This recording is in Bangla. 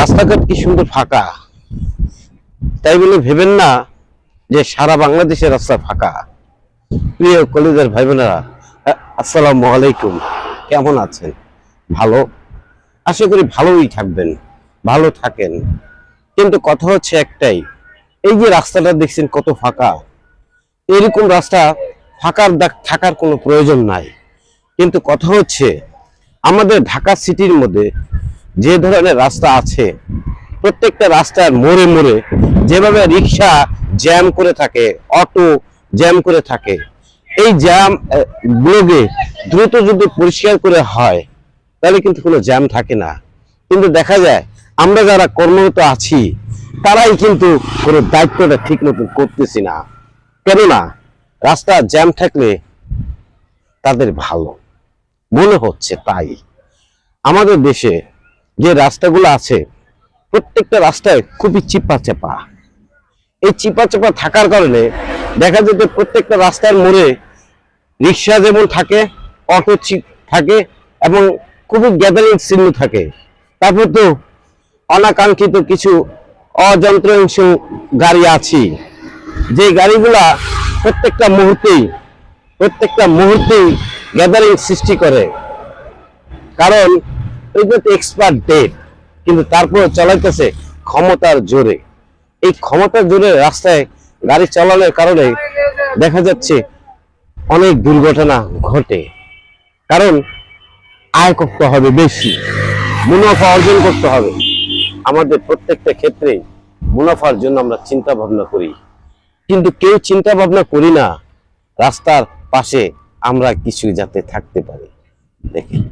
রাস্তাঘাট কি সুন্দর ফাঁকা? তাই বলে ভেবেন না যে সারা বাংলাদেশের রাস্তা ফাঁকা। প্রিয় কলেজের ভাই বোনেরা আসসালামু আলাইকুম। কেমন আছেন? ভালো? আশা করি ভালোই থাকবেন, ভালো থাকেন। কিন্তু কথা হচ্ছে একটাই, এই যে রাস্তাটা দেখছেন কত ফাঁকা। এরকম রাস্তা ফাঁকার থাকার কোনো প্রয়োজন নাই। কিন্তু কথা হচ্ছে, আমাদের ঢাকা সিটির মধ্যে যে ধরনের রাস্তা আছে, প্রত্যেকটা রাস্তার মোড়ে মোড়ে যেভাবে রিক্সা জ্যাম করে থাকে, অটো জ্যাম করে থাকে, এই জ্যাম গুলোকে দ্রুত যদি পরিষ্কার করে হয়, তাহলে কিন্তু কোনো জ্যাম থাকে না। কিন্তু দেখা যায়, আমরা যারা কর্মরত আছি, তারাই কিন্তু কোনো দায়িত্বটা ঠিক মতন করতেছি না। কেননা, রাস্তা জ্যাম থাকলে তাদের ভালো। মনে হচ্ছে তাই। আমাদের দেশে যে রাস্তাগুলো আছে, প্রত্যেকটা রাস্তায় খুবই চিপা চাপা এই চিপা চাপা থাকার কারণে দেখা যেত প্রত্যেকটা রাস্তার মোড়ে রিক্সা যেমন থাকে, অটো থাকে এবং খুবই গ্যাদারিং চিহ্ন থাকে। তারপর তো অনাকাঙ্ক্ষিত কিছু অযন্ত্রাংশ গাড়ি আছে। যে গাড়িগুলা প্রত্যেকটা মুহূর্তেই প্রত্যেকটা মুহূর্তেই গ্যাদারিং সৃষ্টি করে। কারণ এগুলো তো এক্সপার্ট ডেট কিন্তু তারপরে চালাইতেছে ক্ষমতার জোরে। এই ক্ষমতার জোরে রাস্তায় গাড়ি চালানোর কারণে দেখা যাচ্ছে অনেক দুর্ঘটনা ঘটে। কারণ আয় করতে হবে বেশি, মুনাফা অর্জন করতে হবে। আমাদের প্রত্যেকটা ক্ষেত্রে মুনাফার জন্য আমরা চিন্তা ভাবনা করি। কিন্তু কেউ চিন্তা ভাবনা করি না, রাস্তার পাশে আমরা কিছু যাতে থাকতে পারি। দেখেন।